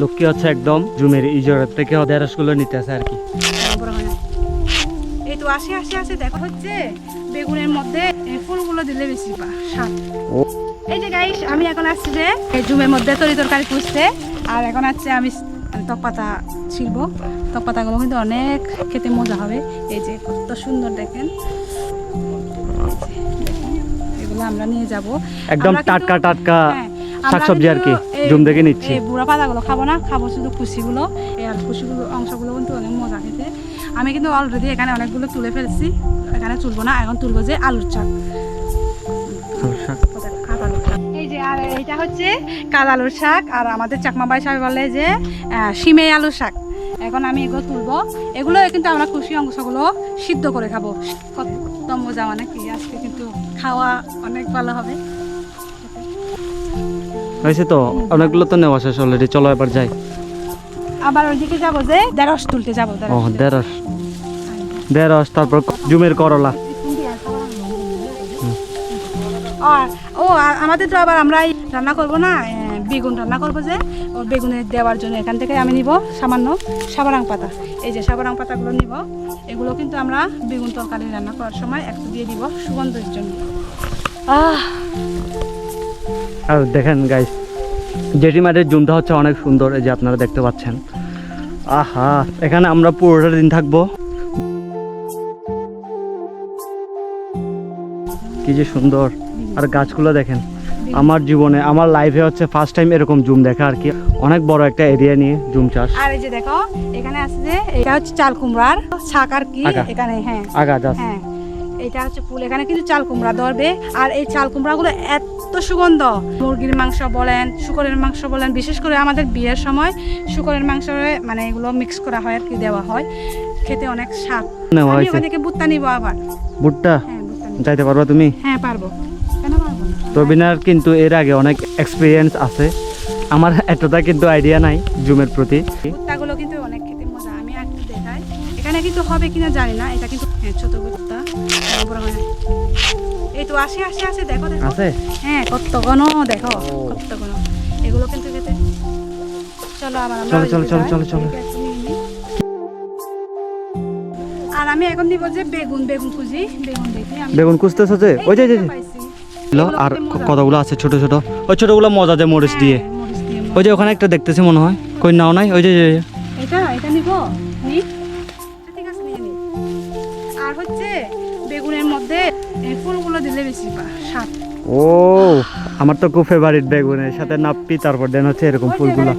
লক্ষ্মী হচ্ছে একদম জুমের ইজরের থেকে দেড়শগুলো নিতে আছে আর কি। এই তো আসে আসে আসে দেখো হচ্ছে। বেগুনের মধ্যে এই ফুলগুলো দিলে বেশি পা স্বাদ। এই যে গাইস আমি এখন আসছি যে এই জুমের মধ্যে তরি তরকারি খুঁজতে আর এখন আছে আমি তক পাতা ছিলব তক পাতাগুলো কিন্তু অনেক খেতে মজা হবে। এই যে কত সুন্দর দেখেন। এগুলো আমরা নিয়ে যাব। একদম টাটকা টাটকা। হ্যাঁ, শাকসবজি আর কি জুম দেখে নিচ্ছি। এই বুড়া পাতাগুলো খাব না খাব শুধু কুচিগুলো এই আর কুচিগুলো অংশগুলো কিন্তু অনেক মজা খেতে। আমি কিন্তু অলরেডি এখানে অনেকগুলো তুলে ফেলছি এখানে তুলবো না এখন তুলবো যে আলুর চাক শাক। এই যে আর এইটা হচ্ছে কাদালুর শাক আর আমাদের চাকমা বাই সাহেব বলে যে সিমে আলুর শাক। এখন আমি এগুলো তুলবো। এগুলো কিন্তু আমরা খুশি অংশগুলো সিদ্ধ করে খাব। কত মজা মানে কি আজকে কিন্তু খাওয়া অনেক ভালো হবে। হয়েছে তো? অনেকগুলো তো নেওয়া শেষ অলরেডি চলো এবার যাই। আবার ওইদিকে যাব যে দেড়শ তুলতে যাব ও। দেড়শ দেড়শ তারপর জুমের করলা। ও আমাদের তো আবার আমরা রান্না করব না বেগুন রান্না করব যে ও বেগুনে দেওয়ার জন্য এখান থেকে আমি নিব সামান্য সাবারাং পাতা। এই যে সাবারাং পাতাগুলো নিব এগুলো কিন্তু আমরা বেগুন তরকারি রান্না করার সময় একটু দিয়ে দিব সুগন্ধের জন্য। আহ আর দেখেন গাইস জেঠিমাদের জুমটা হচ্ছে অনেক সুন্দর এই যে আপনারা দেখতে পাচ্ছেন। আহা এখানে আমরা পুরোটা দিন থাকব। কি যে সুন্দর। আর গাছগুলো দেখেন আমার জীবনে আমার লাইফে হচ্ছে ফার্স্ট টাইম এরকম জুম দেখা আর কি। অনেক বড় একটা এরিয়া নিয়ে জুম চাষ। আর এই যে দেখো এখানে আছে যে এটা হচ্ছে চাল কুমড়ার শাক আর কি। এখানে হ্যাঁ। আগা গাছ হ্যাঁ এটা হচ্ছে ফুল এখানে কিন্তু চাল কুমড়া ধরবে। আর এই চাল কুমড়াগুলো এত সুগন্ধ। মুরগির মাংস বলেন শুকরের মাংস বলেন বিশেষ করে আমাদের বিয়ের সময় শুকরের মাংস মানে এগুলো মিক্স করা হয় আর কি দেওয়া হয়। খেতে অনেক স্বাদ। আমি ওখান থেকে বুট্টা নিবো আবার। ভুট্টা? হ্যাঁ যাইতে পারবা তুমি? হ্যাঁ পারব। তবিনার কিন্তু এর আগে অনেক এক্সপিরিয়েন্স আছে। আমার এতটা কিন্তু আইডিয়া নাই জুমের প্রতি। ভুট্টাগুলো কিন্তু অনেক এখানে কিন্তু হবে কিনা জানি না এটা কিন্তু হ্যাঁ ছোট ভুট্টা বড় হয় এই তো আসে আসে আসে দেখো দেখো। আছে হ্যাঁ কত ঘন দেখো কত ঘন। এগুলো কিন্তু খেতে। চলো আবার চলো, চলো, চলো, চলো, চলো। আর আমি এখন দিব যে বেগুন বেগুন খুঁজি বেগুন দেখি বেগুন খুঁজতেছ যে? ওই যে যে আর কতগুলো আছে ছোট ছোট? ওই ছোটগুলো মজা দেয় মরিচ দিয়ে। হ্যাঁ, মরিচ দিয়ে ওই যে ওখানে একটা দেখতেছি মনে হয়। কই নাও নাই? ওই যে। এটা এটা নিব? আর হচ্ছে বেগুনের মধ্যে এই ফুলগুলো দিলে বেশি স্বাদ। ও আমার তো খুব ফেভারিট বেগুনের সাথে নাপ্পি তারপর দেন হচ্ছে এরকম ফুলগুলো।